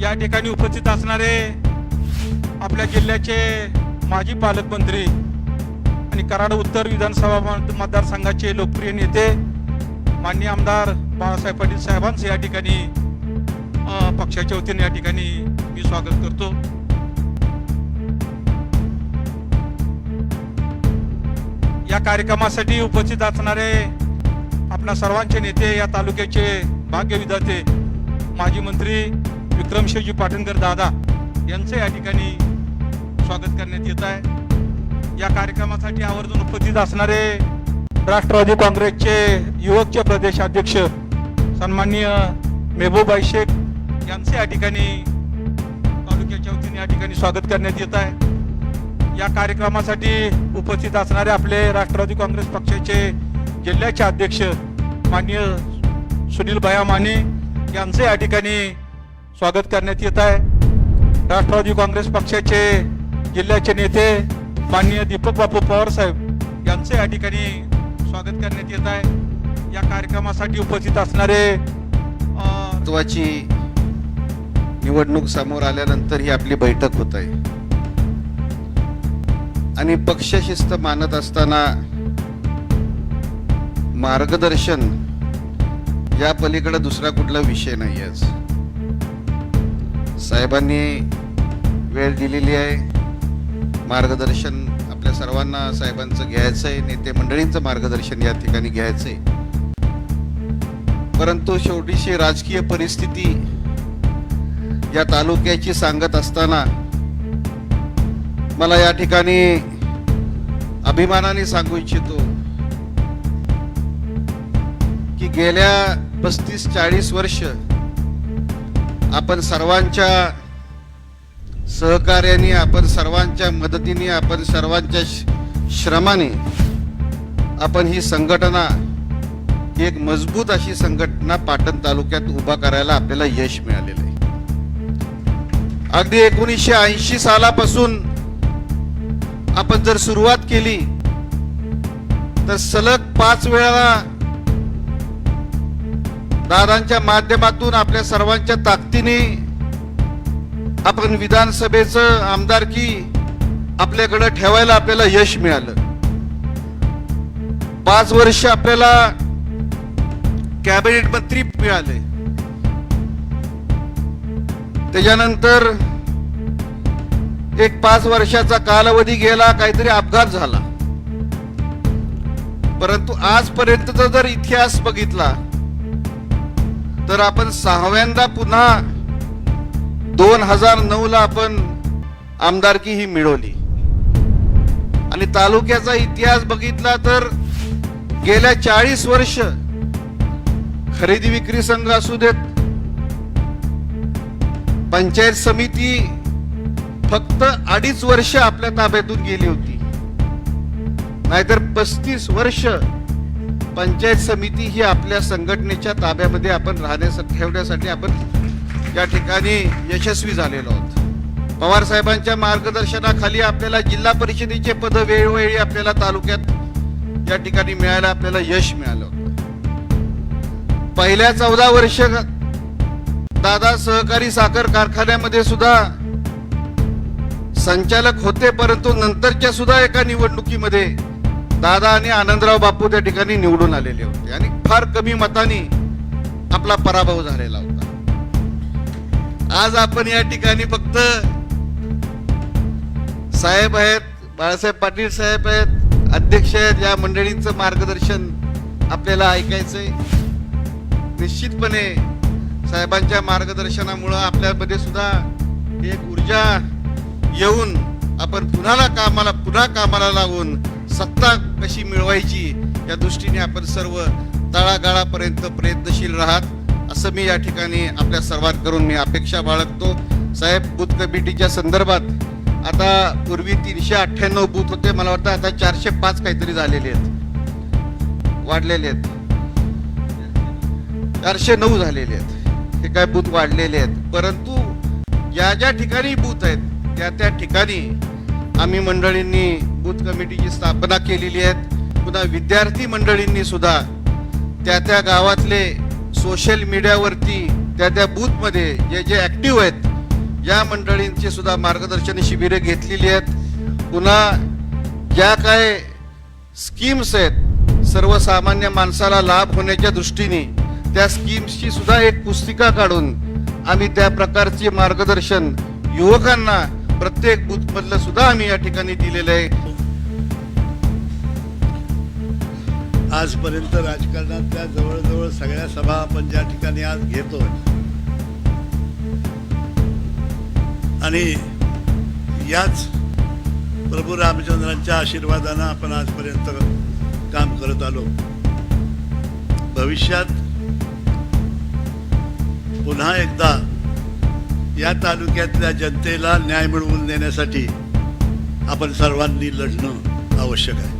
या ठिकाणी उपस्थित असणारे आपल्या जिल्ह्याचे माजी पालकमंत्री आणि कराड उत्तर विधानसभा मत- मतदारसंघाचे लोकप्रिय नेते माननीय आमदार बाळासाहेब पाटील साहेबांचं या ठिकाणी पक्षाच्या वतीने या ठिकाणी मी स्वागत करतो. या कार्यक्रमासाठी उपस्थित असणारे आपल्या सर्वांचे नेते या तालुक्याचे भाग्य विधाते माजी मंत्री विक्रमशिवजी पाटणकर दादा यांचं या ठिकाणी स्वागत करण्यात येत आहे. या कार्यक्रमासाठी आवर्जून उपस्थित असणारे राष्ट्रवादी काँग्रेसचे युवकचे प्रदेश अध्यक्ष सन्माननीय मेहबूबाई शेख यांचे या ठिकाणी तालुक्याच्या वतीने या ठिकाणी स्वागत करण्यात येत आहे. या कार्यक्रमासाठी उपस्थित असणारे आपले राष्ट्रवादी काँग्रेस पक्षाचे जिल्ह्याचे अध्यक्ष माननीय सुनील भया माने यांचे या ठिकाणी स्वागत करण्यात येत आहे. राष्ट्रवादी काँग्रेस पक्षाचे जिल्ह्याचे नेते माननीय दीपक बापू पवार साहेब यांचे या ठिकाणी स्वागत करण्यात येत आहे. या कार्यक्रमासाठी उपस्थित असणारे महत्वाची निवडणूक समोर आल्यानंतर ही आपली बैठक होत आहे. आणि पक्षशिस्त मानत असताना मार्गदर्शन या पलीकडे दुसरा कुठला विषय नाही आहे साहेबांनी वेळ दिलेली आहे. मार्गदर्शन आपल्या सर्वांना साहेबांचं घ्यायचं आहे नेते मंडळींचं मार्गदर्शन या ठिकाणी घ्यायचं आहे. परंतु शेवटीशी राजकीय परिस्थिती या तालुक्याची सांगत असताना मला या ठिकाणी अभिमानाने सांगू इच्छितो की गेल्या पस्तीस चाळीस वर्ष आपण सर्वांच्या सहकार्याने आपण सर्वांच्या मदतीने आपण सर्वांच्या श- श्रमाने आपण ही संघटना एक मजबूत अशी संघटना पाटण तालुक्यात उभा करायला आपल्याला यश मिळालेलं आहे. अगदी एकोणीसशे ऐंशी सालापासून आपण जर सुरुवात केली तर सलग पाच वेळा दादांच्या माध्यमातून आपल्या सर्वांच्या ताकदीने आपण विधानसभेचं आमदारकी आपल्याकडं ठेवायला आपल्याला यश मिळालं. पाच वर्ष आपल्याला कॅबिनेट मंत्री मिळाले. त्याच्यानंतर एक पाच वर्षाचा कालावधी गेला काहीतरी अपघात झाला. परंतु आजपर्यंतचा जर इतिहास बघितला तर आपण सहाव्यांदा पुन्हा दोन हजार नऊ ला आपण आमदारकी ही मिळवली. आणि तालुक्याचा इतिहास बघितला तर गेल्या चाळीस वर्ष खरेदी विक्री संघ असू देत पंचायत समिती फक्त अडीच वर्ष आपल्या ताब्यातून गेली होती. नाहीतर पस्तीस वर्ष पंचायत समिती ही आपल्या संघटनेच्या ताब्यामध्ये आपण राहण्यासाठी ठेवण्यासाठी आपण या ठिकाणी यशस्वी झालेलो आहोत. पवार साहेबांच्या मार्गदर्शनाखाली आपल्याला जिल्हा परिषदेचे पद वेळोवेळी आपल्याला तालुक्यात या ठिकाणी मिळायला आपल्याला यश मिळालं. होतं पहिल्या चौदा वर्ष दादा सहकारी साखर कारखान्यामध्ये सुद्धा संचालक होते परंतु नंतरच्या सुद्धा एका निवडणुकीमध्ये दादा आणि आनंदराव बापू त्या ठिकाणी निवडून आलेले होते. आणि फार कमी मताने आपला पराभव झालेला होता. आज आपण या ठिकाणी फक्त साहेब आहेत बाळासाहेब पाटील साहेब आहेत अध्यक्ष आहेत या मंडळींचं मार्गदर्शन आपल्याला ऐकायचंय. निश्चितपणे साहेबांच्या मार्गदर्शनामुळं आपल्यामध्ये सुद्धा एक ऊर्जा येऊन आपण पुन्हा कामाला पुन्हा कामाला लागून सत्ता कशी मिळवायची या दृष्टीने आपण सर्व तळागाळापर्यंत प्रयत्नशील राहात असं मी या ठिकाणी आपल्या सर्वांकडून मी अपेक्षा बाळगतो. साहेब बूथ कमिटीच्या संदर्भात आता पूर्वी तीनशे अठ्ठ्याण्णव बूथ होते मला वाटतं आता चारशे पाच काहीतरी झालेले आहेत. वाढलेले आहेत. चारशे नऊ झालेले आहेत. हे काय बूथ वाढलेले आहेत. परंतु ज्या ज्या ठिकाणी बूथ आहेत त्या त्या ठिकाणी आम्ही मंडळींनी बूथ कमिटीची स्थापना केलेली आहे पुन्हा विद्यार्थी मंडळींनी सुद्धा त्या त्या गावातले सोशल मीडियावरती त्या त्या बूथमध्ये जे जे ऍक्टिव्ह आहेत या मंडळींची सुद्धा मार्गदर्शन शिबिरे घेतलेली आहेत. पुन्हा ज्या काय स्कीम्स आहेत सर्वसामान्य माणसाला लाभ होण्याच्या दृष्टीने त्या स्कीम्सची सुद्धा एक पुस्तिका काढून आम्ही त्या प्रकारचे मार्गदर्शन युवकांना प्रत्येक बूथ मधलं सुद्धा आम्ही या ठिकाणी दिलेलं आहे. आजपर्यंत राजकारणातल्या जवळजवळ सगळ्या सभा आपण ज्या ठिकाणी आज घेतोय आणि याच प्रभू रामचंद्रांच्या आशीर्वादानं आपण आजपर्यंत काम करत आलो. भविष्यात पुन्हा एकदा या तालुक्यातल्या जनतेला न्याय मिळवून देण्यासाठी आपण सर्वांनी लढणं आवश्यक आहे.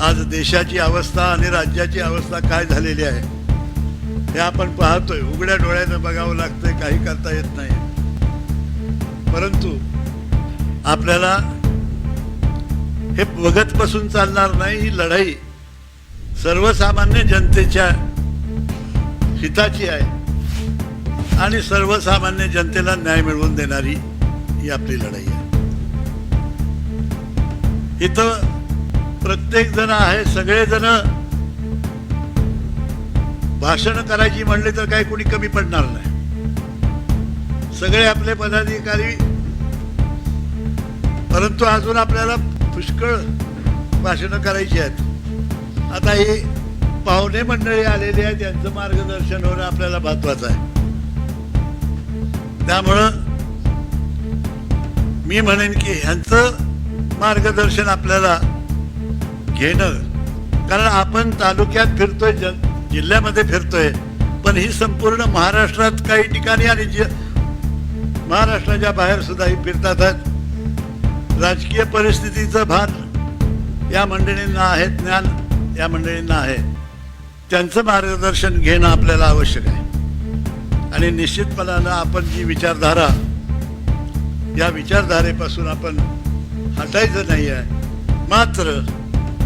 आज देशाची अवस्था आणि राज्याची अवस्था काय झालेली आहे हे आपण पाहतोय. उघड्या डोळ्यानं बघावं लागतंय काही करता येत नाही. परंतु आपल्याला हे बघत बसून चालणार नाही ही लढाई सर्वसामान्य जनतेच्या हिताची आहे. आणि सर्वसामान्य जनतेला न्याय मिळवून देणारी ही आपली लढाई आहे. इथं प्रत्येक जण आहे सगळेजण भाषण करायची म्हणले तर काही कोणी कमी पडणार नाही. सगळे आपले पदाधिकारी परंतु अजून आपल्याला पुष्कळ भाषणं करायची आहेत. आता ही पाहुणे मंडळी आलेली आहेत त्यांचं मार्गदर्शन होणं आपल्याला महत्वाचं आहे. त्यामुळं मी म्हणेन की ह्यांचं मार्गदर्शन आपल्याला घेणं कारण आपण तालुक्यात फिरतोय जन जिल्ह्यामध्ये फिरतोय पण ही संपूर्ण महाराष्ट्रात काही ठिकाणी आणि जे महाराष्ट्राच्या बाहेर सुद्धा ही फिरतात राजकीय परिस्थितीचं भान या मंडळींना आहे ज्ञान या मंडळींना आहे. त्यांचं मार्गदर्शन घेणं आपल्याला आवश्यक आहे. आणि निश्चितपणानं आपण जी विचारधारा या विचारधारेपासून आपण हटायचं नाही आहे. मात्र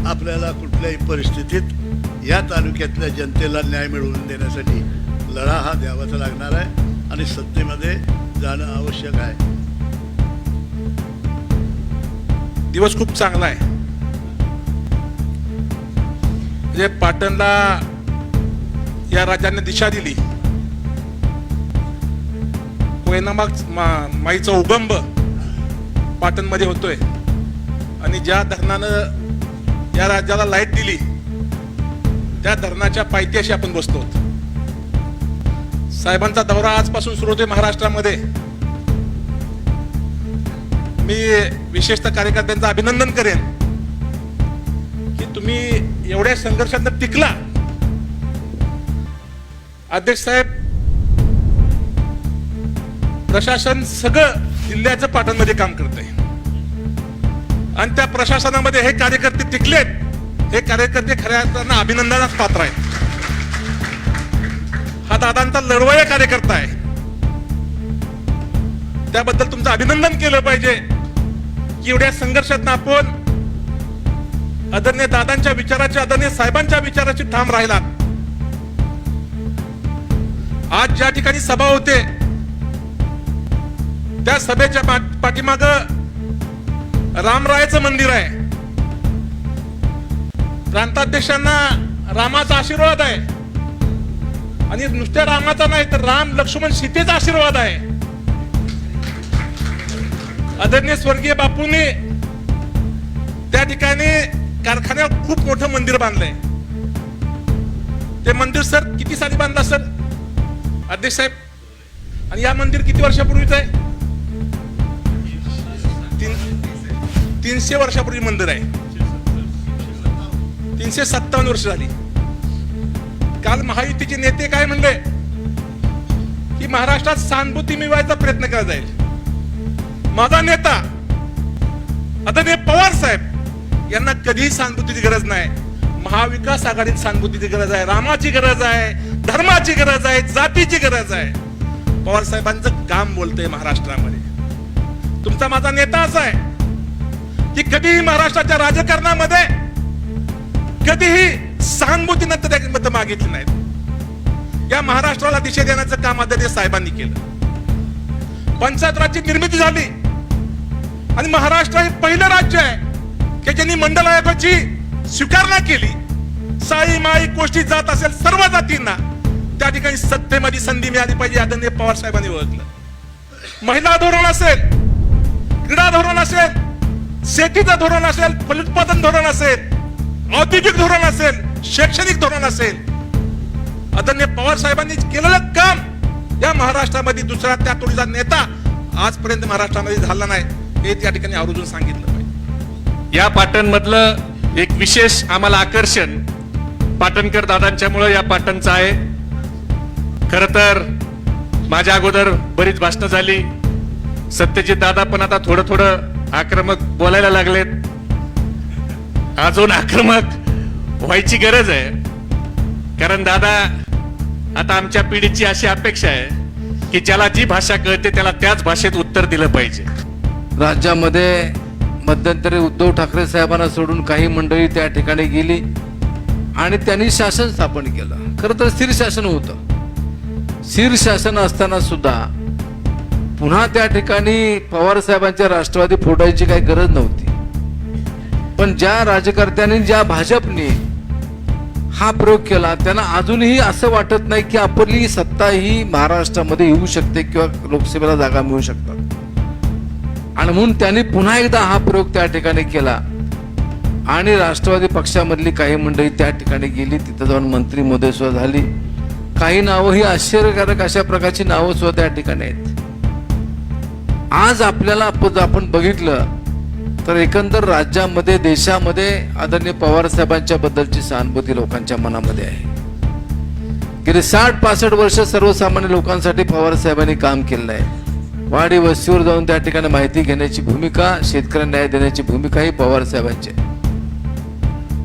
आपल्याला कुठल्याही परिस्थितीत या तालुक्यातल्या जनतेला न्याय मिळवून देण्यासाठी लढा हा द्यावाच लागणार आहे आणि सत्तेमध्ये जाणं आवश्यक आहे. दिवस खूप चांगला आहे. म्हणजे पाटणला या राजांनी दिशा दिली. कोयनामाग मा- माईचा उगंब पाटणमध्ये होतोय. आणि ज्या धरणानं या राज्याला लाइट दिली त्या धरणाच्या पायथ्याशी आपण बसतो साहेबांचा दौरा आजपासून सुरू होतोय महाराष्ट्रामध्ये. मी विशेषतः कार्यकर्त्यांचं अभिनंदन करेन की तुम्ही एवढ्या संघर्षात टिकला. अध्यक्ष साहेब प्रशासन सगळं जिल्ह्याच्या पाठांमध्ये काम करतंय आणि त्या प्रशासनामध्ये हे कार्यकर्ते टिकलेत. हे कार्यकर्ते खऱ्या अर्थानं अभिनंदनास पात्र आहेत. हा दादांचा लढवया कार्यकर्ता आहे. त्याबद्दल तुमचं अभिनंदन केलं पाहिजे. की एवढ्या संघर्षात आपण आदरणीय दादांच्या विचाराची आदरणीय साहेबांच्या विचाराची ठाम राहिलात. आज ज्या ठिकाणी सभा होते त्या सभेच्या पाठीमाग रामरायाचं मंदिर आहे. प्रांताध्यक्षांना रामाचा आशीर्वाद आहे. आणि नुसत्या रामाचा नाही तर राम लक्ष्मण सीतेचा आशीर्वाद आहे. आदरणीय स्वर्गीय बापूंनी त्या ठिकाणी कारखान्यात खूप मोठं मंदिर बांधलंय. ते मंदिर सर किती साली बांधला सर? अध्यक्ष साहेब आणि या मंदिर किती वर्षापूर्वीच आहे? तीनशे वर्षापूर्वी मंदिर आहे. तीनशे सत्तावन्न वर्ष झाली. काल महायुतीचे नेते काय म्हणले? की महाराष्ट्रात सहानुभूती मिळवायचा प्रयत्न केला जाईल. माझा नेता आदरणीय पवार साहेब यांना कधीही सहानुभूतीची गरज नाही. महाविकास आघाडीत सहानुभूतीची गरज आहे रामाची गरज आहे धर्माची गरज आहे जातीची गरज आहे. पवार साहेबांचं काम बोलतंय महाराष्ट्रामध्ये. तुमचा माझा नेता असा आहे. की कधीही महाराष्ट्राच्या राजकारणामध्ये कधीही सहानुभूतीनं नंतर मत मागितली नाहीत. या महाराष्ट्राला दिशा देण्याचं काम आदरणीय साहेबांनी केलं. पंचायत राज्य निर्मिती झाली. आणि महाराष्ट्र हे पहिलं राज्य आहे की ज्यांनी मंडल आयोगाची स्वीकारणा केली. साई माई कोष्टी जात असेल सर्व जातींना त्या ठिकाणी सत्तेमध्ये संधी मिळाली पाहिजे आदरणीय पवार साहेबांनी ओळखलं. महिला धोरण असेल क्रीडा धोरण असेल शेतीचं धोरण असेल फलोत्पादन धोरण असेल औद्योगिक धोरण असेल शैक्षणिक धोरण असेल. आदरणीय पवार साहेबांनी केलेलं काम या महाराष्ट्रामध्ये दुसरा त्या तोडीचा नेता आजपर्यंत महाराष्ट्रामध्ये झाला नाही हे त्या ठिकाणी आवर्जून सांगितलं पाहिजे. या पाटणमधलं एक विशेष आम्हाला आकर्षण पाटणकर दादांच्यामुळं या पाटणचं आहे. खर तर माझ्या अगोदर बरीच भाषणं झाली. सत्यजित दादा पण आता थोडं थोडं आक्रमक बोलायला लागलेत. अजून आक्रमक व्हायची गरज आहे. कारण दादा आता आमच्या पिढीची अशी अपेक्षा आहे की ज्याला जी भाषा कळते त्याला त्याच भाषेत उत्तर दिलं पाहिजे. राज्यामध्ये मध्यंतरी उद्धव ठाकरे साहेबांना सोडून काही मंडळी त्या ठिकाणी गेली आणि त्यांनी शासन स्थापन केलं. खरं तर स्थिर शासन होतं. स्थिर शासन असताना सुद्धा पुन्हा त्या ठिकाणी पवार साहेबांच्या राष्ट्रवादी फोडायची काही गरज नव्हती. पण ज्या राजकर्त्यांनी ज्या भाजपने हा प्रयोग केला त्यांना अजूनही असं वाटत नाही की आपली सत्ता ही महाराष्ट्रामध्ये येऊ शकते किंवा लोकसभेला जागा मिळू शकतात. आणि म्हणून त्यांनी पुन्हा एकदा हा प्रयोग त्या ठिकाणी केला. आणि राष्ट्रवादी पक्षामधली काही मंडळी त्या ठिकाणी गेली तिथं जाऊन मंत्री मोदय सुद्धा झाली. काही नावं ही आश्चर्यकारक अशा प्रकारची नावं सुद्धा त्या ठिकाणी आहेत. आज आपल्याला आपण बघितलं तर एकंदर राज्यामध्ये देशामध्ये आदरणीय पवार साहेबांच्या बद्दलची सहानुभूती लोकांच्या मनामध्ये आहे. गेली साठ पासष्ट वर्ष सर्वसामान्य लोकांसाठी पवार साहेबांनी काम केलेलं आहे. वाडी वस्तीवर जाऊन त्या ठिकाणी माहिती घेण्याची भूमिका शेतकऱ्यांना न्याय देण्याची भूमिका ही पवार साहेबांची आहे.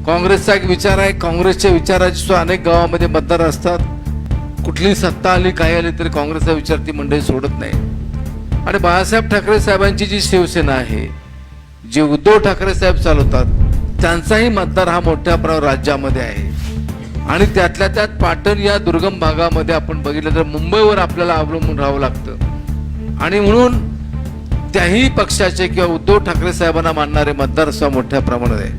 काँग्रेसचा एक विचार आहे. काँग्रेसच्या विचाराची सुद्धा अनेक गावामध्ये मतदार असतात. कुठली सत्ता आली काय आली तरी काँग्रेसचा विचार ती मंडळी सोडत नाही. आणि बाळासाहेब ठाकरे साहेबांची जी शिवसेना आहे जे उद्धव ठाकरे साहेब चालवतात त्यांचाही मतदार हा मोठ्या प्रमाणावर राज्यामध्ये आहे. आणि त्यातल्या त्यात पाटण या दुर्गम भागामध्ये आपण बघितलं तर मुंबईवर आपल्याला अवलंबून राहावं लागतं. आणि म्हणून त्याही पक्षाचे किंवा उद्धव ठाकरे साहेबांना मानणारे मतदार सुद्धा मोठ्या प्रमाणात आहे.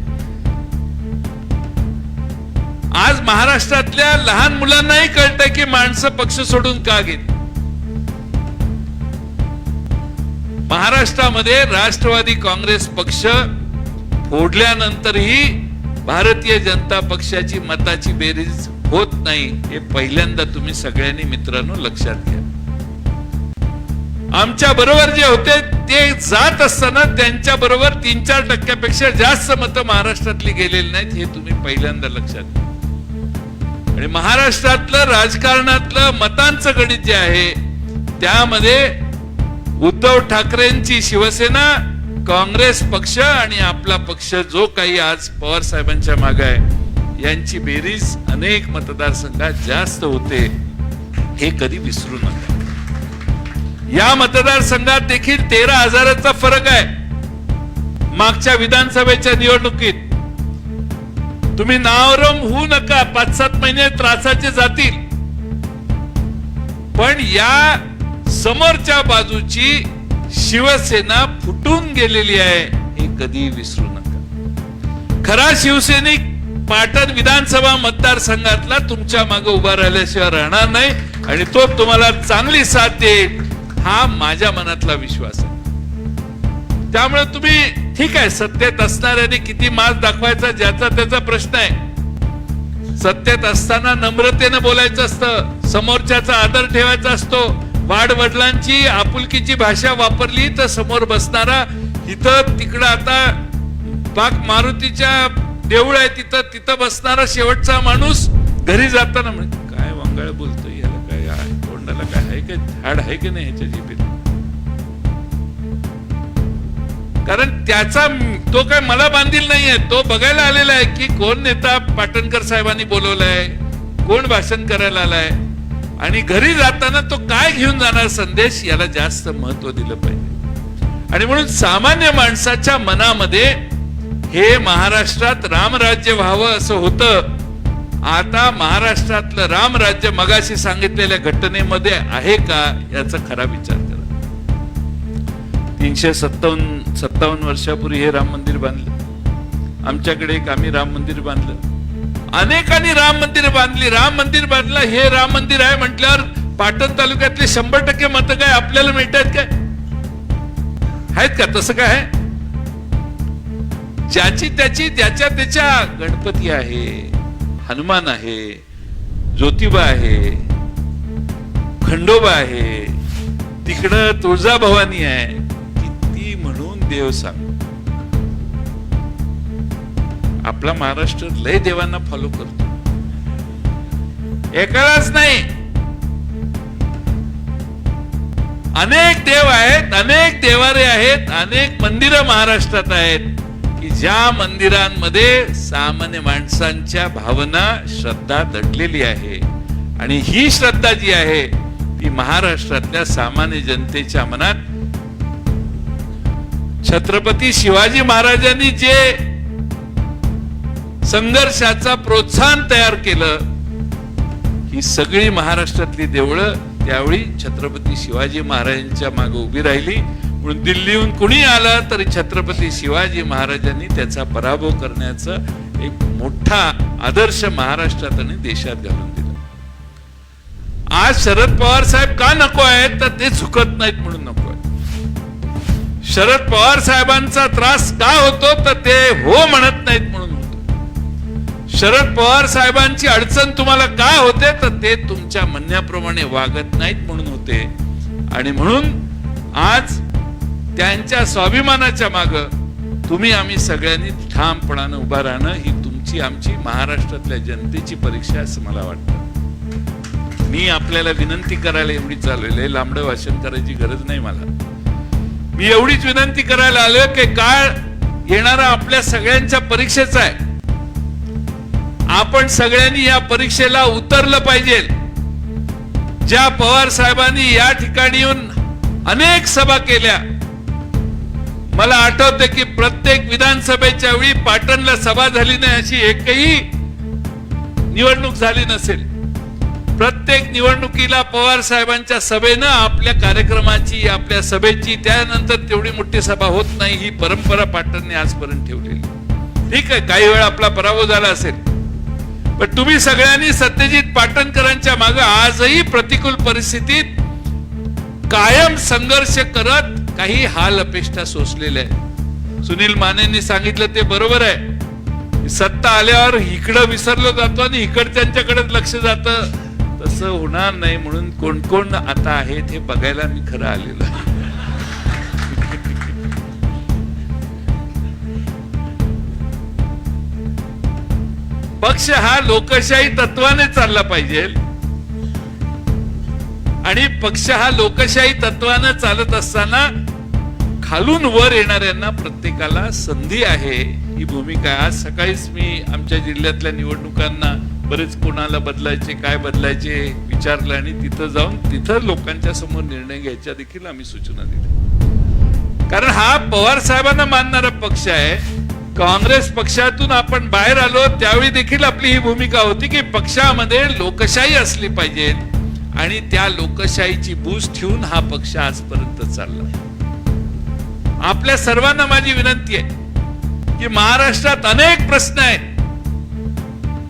आज महाराष्ट्रातल्या लहान मुलांनाही कळतंय की माणसं पक्ष सोडून का गेली? महाराष्ट्रामध्ये राष्ट्रवादी काँग्रेस पक्ष फोडल्यानंतरही भारतीय जनता पक्षाची मताची बेरीज होत नाही हे पहिल्यांदा तुम्ही सगळ्यांनी मित्रांनो लक्षात घ्या. आमच्या बरोबर जे होते ते जात असताना त्यांच्या बरोबर तीन चार टक्क्यापेक्षा जास्त मतं महाराष्ट्रातली गेलेली नाहीत हे तुम्ही पहिल्यांदा लक्षात घ्या. आणि महाराष्ट्रातलं राजकारणातलं मतांचं गणित जे आहे त्यामध्ये उद्धव ठाकरेंची शिवसेना काँग्रेस पक्ष आणि आपला पक्ष जो काही आज पवार साहेबांच्या मागे आहे यांची बेरीज अनेक मतदारसंघात जास्त होते हे कधी विसरू नका. या मतदारसंघात देखील तेरा हजाराचा फरक आहे. मागच्या विधानसभेच्या निवडणुकीत. तुम्ही नावरम होऊ नका पाच सात महिने त्रासाचे जातील. पण या समोरच्या बाजूची शिवसेना फुटून गेलेली आहे हे कधी विसरू नका. खरा शिवसैनिक पाटण विधानसभा मतदारसंघातला तुमच्या मागे उभा राहिल्याशिवाय राहणार नाही आणि तो तुम्हाला चांगली साथ देईल हा माझ्या मनातला विश्वास आहे. त्यामुळे तुम्ही ठीक आहे सत्तेत असणाऱ्याने किती मास दाखवायचा ज्याचा त्याचा प्रश्न आहे. सत्तेत असताना नम्रतेनं बोलायचं असतं समोरच्याचा आदर ठेवायचा असतो वाडवडिलांची आपुलकीची भाषा वापरली तर समोर बसणारा इथं तिकडं आता बाग मारुतीच्या देऊळ आहे तिथं तिथं बसणारा शेवटचा माणूस घरी जाताना म्हणजे काय वांगळ बोलतो याला? काय तोंडाला काय आहे का? झाड आहे की नाही ह्याच्या जिभेत? कारण त्याचा तो काय मला बांधील नाहीये. तो बघायला आलेला आहे की कोण नेता पाटणकर साहेबांनी बोलवलाय कोण भाषण करायला आलाय. आणि घरी जाताना तो काय घेऊन जाणार संदेश याला जास्त महत्त्व दिलं पाहिजे. आणि म्हणून सामान्य माणसाच्या मनामध्ये हे महाराष्ट्रात रामराज्य व्हावं असं होतं. आता महाराष्ट्रातलं रामराज्य मगाशी सांगितलेल्या घटनेमध्ये आहे का याचा खरा विचार करा. तीनशे सत्तावन्न सत्तावन्न वर्षापूर्वी हे राम मंदिर बांधलं. आमच्याकडे एक आम्ही राम मंदिर बांधलं. अनेकांनी राम मंदिर बांधली. राम मंदिर बांधलं हे राम मंदिर आहे म्हटल्यावर पाटण तालुक्यातले शंभर टक्के मत काय आपल्याला मिळत आहेत काय? आहेत का? तसं काय ज्याची त्याची त्याच्या त्याच्या गणपती आहे हनुमान आहे ज्योतिबा आहे खंडोबा आहे तिकडं तुळजाभवानी आहे किती म्हणून देव सांग. आपला महाराष्ट्र लय देवांना फॉलो करतो. एकालाच नाही. अनेक देव आहेत अनेक देवारे आहेत अनेक मंदिरं महाराष्ट्रात आहेत की ज्या मंदिरांमध्ये सामान्य माणसांच्या भावना श्रद्धा दडलेली आहे. आणि ही श्रद्धा जी आहे ती महाराष्ट्रातल्या सामान्य जनतेच्या मनात छत्रपती शिवाजी महाराजांनी जे संघर्षाचा प्रोत्साहन तयार केलं ही सगळी महाराष्ट्रातली देवळं त्यावेळी छत्रपती शिवाजी महाराजांच्या मागे उभी राहिली. म्हणून दिल्लीहून कुणी आलं तरी छत्रपती शिवाजी महाराजांनी त्याचा पराभव करण्याचा एक मोठा आदर्श महाराष्ट्रात आणि देशात घालून दिला. आज शरद पवार साहेब का नको आहेत? तर ते झुकत नाहीत म्हणून नको आहेत. शरद पवार साहेबांचा त्रास का होतो? तर ते हो म्हणत नाहीत म्हणून शरद पवार साहेबांची अडचण तुम्हाला काय होते तर ते तुमच्या म्हणण्याप्रमाणे वागत नाहीत म्हणून होते. आणि म्हणून आज त्यांच्या स्वाभिमानाच्या माग तुम्ही आम्ही सगळ्यांनी ठामपणानं उभा राहणं ही तुमची आमची महाराष्ट्रातल्या जनतेची परीक्षा असं मला वाटतं. मी आपल्याला विनंती करायला एवढी चाललेली आहे. लांबडं भाषण करायची गरज नाही मला. मी एवढीच विनंती करायला आलो की काळ येणारा आपल्या सगळ्यांच्या परीक्षेचा आहे. आपण सगळ्यांनी या परीक्षेला उतरलं पाहिजे. ज्या पवार साहेबांनी या ठिकाणी येऊन अनेक सभा केल्या. मला आठवते की प्रत्येक विधानसभेच्या वेळी पाटणला सभा झाली नाही अशी एकही निवडणूक झाली नसेल. प्रत्येक निवडणुकीला पवार साहेबांच्या सभेनं आपल्या कार्यक्रमाची आपल्या सभेची त्यानंतर तेवढी मोठी सभा होत नाही ही परंपरा पाटणने आजपर्यंत ठेवलेली. ठीक आहे काही वेळा आपला पराभव झाला असेल. पण तुम्ही सगळ्यांनी सत्यजित पाटणकरांच्या मागे आजही प्रतिकूल परिस्थितीत कायम संघर्ष करत काही हाल अपेष्टा सोसलेल्या आहे सुनील मानेंनी सांगितलं ते बरोबर आहे. सत्ता आल्यावर इकडं विसरलं जातो आणि इकडच्यांच्याकडे लक्ष जातं. तसं होणार नाही म्हणून कोण कोण आता आहेत हे बघायला मी खरं आलेलं पक्ष हा लोकशाही तत्वाने चालला पाहिजे. आणि पक्ष हा लोकशाही तत्वानं चालत असताना खालून वर येणाऱ्यांना प्रत्येकाला संधी आहे. ही भूमिका आज सकाळीच मी आमच्या जिल्ह्यातल्या निवडणुकांना बरेच कोणाला बदलायचे काय बदलायचे विचारलं आणि तिथं जाऊन तिथं लोकांच्या समोर निर्णय घ्यायच्या देखील आम्ही सूचना दिल्या. कारण हा पवार साहेबांना मानणारा पक्ष आहे. काँग्रेस पक्षातून आपण बाहेर आलो त्यावेळी देखील आपली ही भूमिका होती की पक्षामध्ये लोकशाही असली पाहिजे. आणि त्या लोकशाहीची बूज ठेवून हा पक्ष आजपर्यंत चालला. आपल्या सर्वांना माझी विनंती आहे की महाराष्ट्रात अनेक प्रश्न आहेत.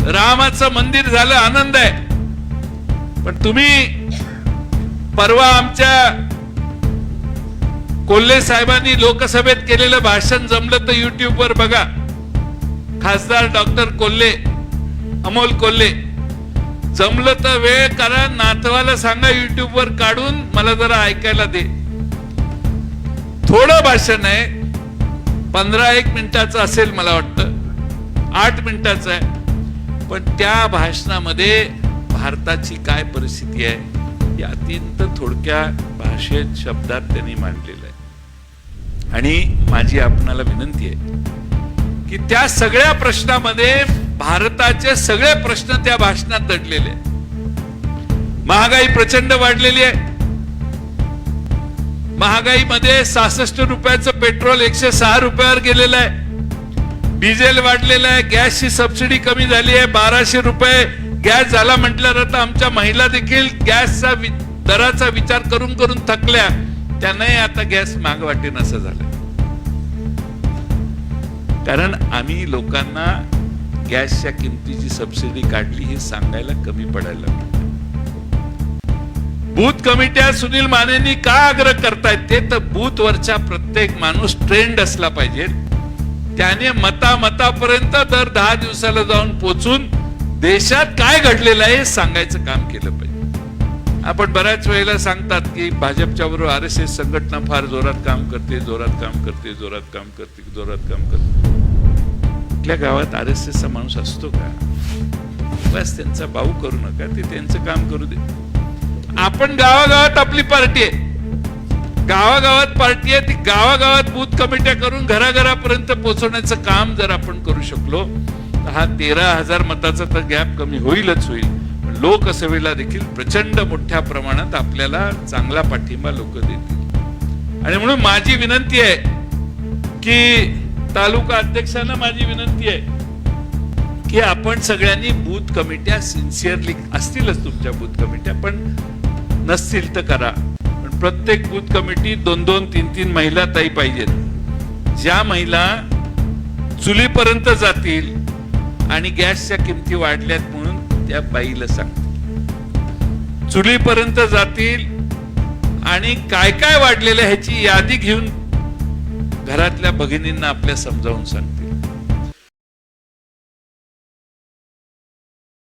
रामाचं मंदिर झालं आनंद आहे. पण तुम्ही परवा आमच्या कोल्हे साहेबांनी लोकसभेत केलेलं भाषण जमलं तर युट्यूब वर बघा. खासदार डॉक्टर कोल्हे अमोल कोल्हे. जमलं तर वेळ करा नातवाला सांगा युट्यूब वर काढून मला जरा ऐकायला दे. थोडं भाषण आहे. पंधरा एक मिनिटाचं असेल मला वाटतं. आठ मिनिटाचं आहे. पण त्या भाषणामध्ये भारताची काय परिस्थिती आहे या अत्यंत थोडक्या भाषेत शब्दात त्यांनी मांडलेलं आणि माझी आपणाला विनंती आहे की त्या सगळ्या प्रश्नामध्ये भारताचे सगळे प्रश्न त्या भाषणात दडलेले महागाई प्रचंड वाढलेली आहे. महागाईमध्ये सहासष्ट रुपयाचं पेट्रोल एकशे सहा रुपयावर गेलेलं आहे. डिझेल वाढलेलं आहे. गॅसची सबसिडी कमी झाली आहे. बाराशे रुपये गॅस झाला म्हटल्यावर आता आमच्या महिला देखील गॅसचा वि- दराचा विचार करून करून थकल्या. त्यांनाही आता गॅस माग वाटेन असं झालं. कारण आम्ही लोकांना गॅसच्या किमतीची सबसिडी काढली हे सांगायला कमी पडायला बूथ कमिट्या सुनील मानेंनी का आग्रह करतायत? ते तर बूथवरच्या प्रत्येक माणूस ट्रेंड असला पाहिजे. त्याने मता मतापर्यंत दर दहा दिवसाला जाऊन पोचून देशात काय घडलेलं आहे हे सांगायचं काम केलं पाहिजे. आपण बऱ्याच वेळेला सांगतात की भाजपच्या बरोबर आर एस एस संघटना फार जोरात काम करते जोरात काम करते जोरात काम करते जोरात काम करते. कुठल्या गावात आर एस एसचा माणूस असतो का? बस त्यांचा भाऊ करू नका ते त्यांचं काम करू दे. आपण गावागावात आपली पार्टी आहे. गावागावात पार्टी आहे ती गावागावात बूथ कमिट्या करून घराघरापर्यंत पोहोचवण्याचं काम जर आपण करू शकलो तर हा तेरा हजार मताचा तर गॅप कमी होईलच होईल. लोकसभेला देखील प्रचंड मोठ्या प्रमाणात आपल्याला चांगला पाठिंबा लोक देतील. आणि म्हणून माझी विनंती आहे की तालुका अध्यक्षांना माझी विनंती आहे की आपण सगळ्यांनी बूथ कमिट्या सिन्सिअरली असतीलच तुमच्या बूथ कमिट्या पण नसतील तर करा. पण प्रत्येक बूथ कमिटी दोन दोन तीन तीन महिला ताई पाहिजेत. ज्या महिला चुलीपर्यंत जातील आणि गॅसच्या किमती वाढल्यात त्या बाईला सांगतील चुलीपर्यंत जातील आणि काय काय वाढलेलं आहे ह्याची यादी घेऊन घरातल्या भगिनींना आपल्या समजावून सांगतील.